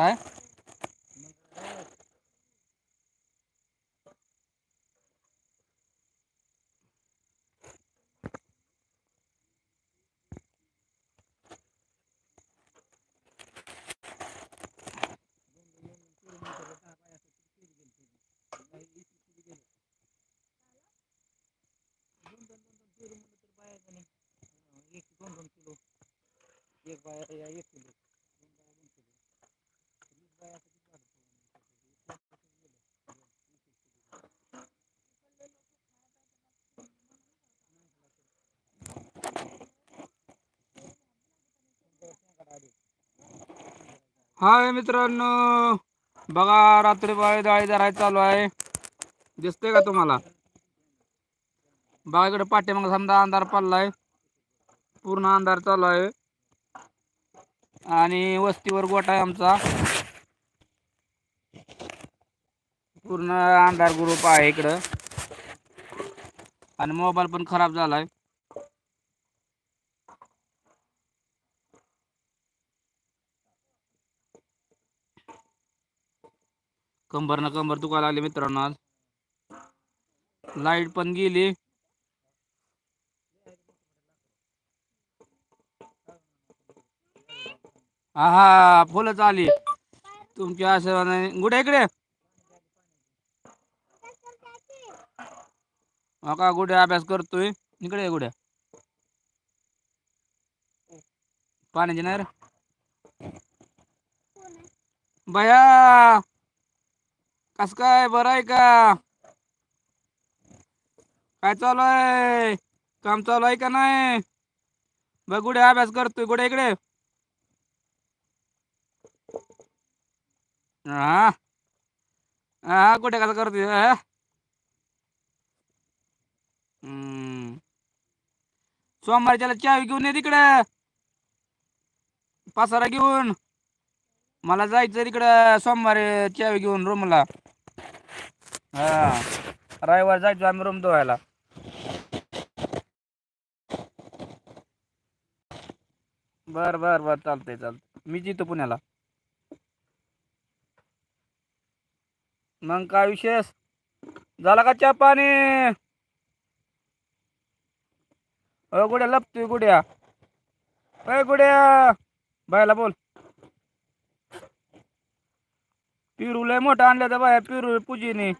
काय? एक बाया एक किलो. हाय मित्रांनो बघा रात्री पाळी डाळी धरायला चालू आहे. दिसतंय का तुम्हाला? बघा इकडे पाठीमाग समजा अंधार पडलाय. पूर्ण अंधार चालू आहे. आणि वस्तीवर गोठा आहे आमचा. पूर्ण अंधार ग्रुप आहे इकडं. आणि मोबाईल पण खराब झालाय. कंबर ना कंबर दुखायला लागली मित्रांनो आज. लाइट पण गेली. हा हा चाली तुमच्या आशीर्वादाने. गुड्या इकडे. हो का गुड्या अभ्यास करतोय. इकडे गुड्या. पाण्याची नाही रे भया! कस काय बरं आहे का? काय चालू आहे? काम चालू आहे का नाही? बघ गुडे अभ्यास करतोय गुडे इकडे. हा. हा कुठे कसं करतोय? सोमवारी त्याला चावी घेऊन ये तिकडे. पसारा घेऊन. मला जायचं तिकडं सोमवारी चावी घेऊन रूमला. हा. रविवार जायचो आम्ही रूम धुवायला. बर बर बर चालतंय चालतंय. मी जितो पुण्याला. मग काय विशेष? झाला का चहा पाणी? अ गुड्या लपतोय गुड्या. अय गुड्या बायला बोल. पिरू लय मोठा आणल्या तर बाया पिरू पूजीने.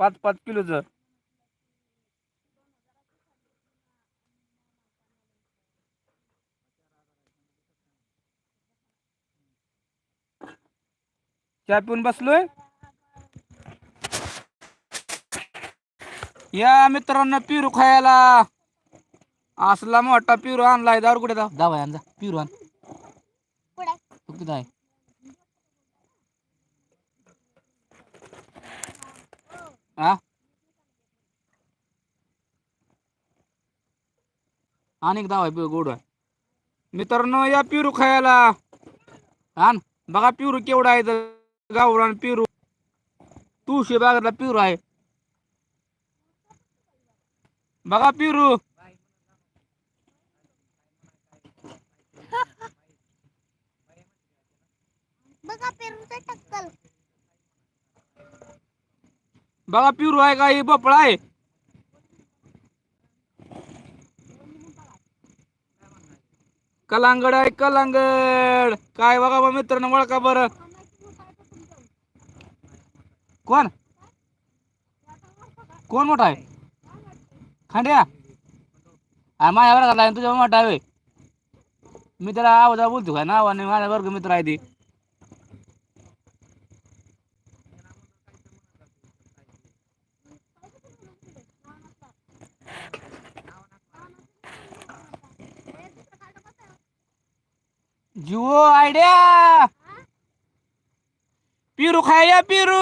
पाच पाच किलोचं चहा पिऊन बसलोय? या मित्रांनो पिरू खायला. असला मोठा पिरू आणलाय दारू कुठे दावा? आण जा. पिरू आण. कुठं आणि दावा पिरू गोड. आहे मित्रांनो या पिरू खायला. आण बघा पिरू केवढा आहे तर गावरान पिरू. तुळशी बागेतला पिरू आहे. बघा पिरू. बघा पिरू आहे का? ही भोपळा आहे. कलांगड आहे कलांगड. काय बघा बा मित्रांनो वळका बरं. कोण? कोण मोठा आहे? खांड्या? हा माझ्या वर्गाला आहे तुझ्या मोठा आहे मी त्याला आवाजा बोलतो काय नावाने माझ्या वर्ग मित्र आहे ती. जिओ आयडिया! पिरू खाया पिरू!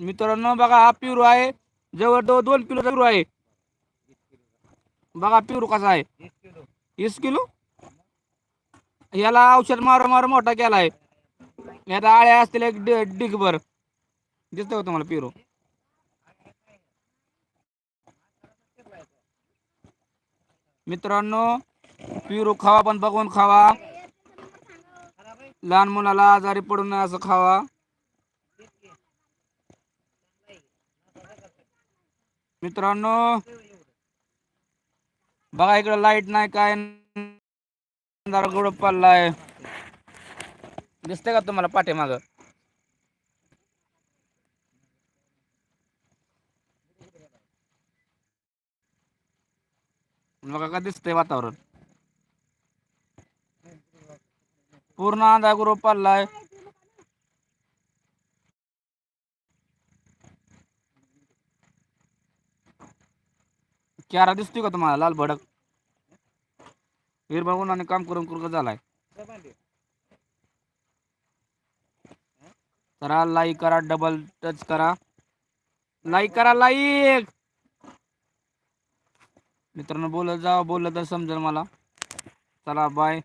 मित्रांनो बघा हा पिरू आहे. जवळ दो दोन किलो पिरू आहे. बघा पिरू कसा आहे. वीस किलो? याला औषध मार मार मोठा केला आहे यात आळ्या असतील एक डिग डिगभर. दिसतो का तुम्हाला पिरू? मित्रांनो पिरू खावा पण बघून खावा. लहान मुलाला आजारी पडू नये असं खावा. मित्रांनो बघा इकडे लाइट नाही काय गोड पडलाय. दिसते का तुम्हाला पाठीमाग? बघा का दिसतंय वातावरण. पूर्ण अंधा ग्रुप पडलाय. चारा दिसतोय का तुम्हाला लाल भडक? हिरबा उन्हाने काम करून करून झालाय. करा लाईक करा डबल टच करा. लाईक करा लाईक मित्रांनो बोलत जा बोललं तर समजेल मला. चला बाय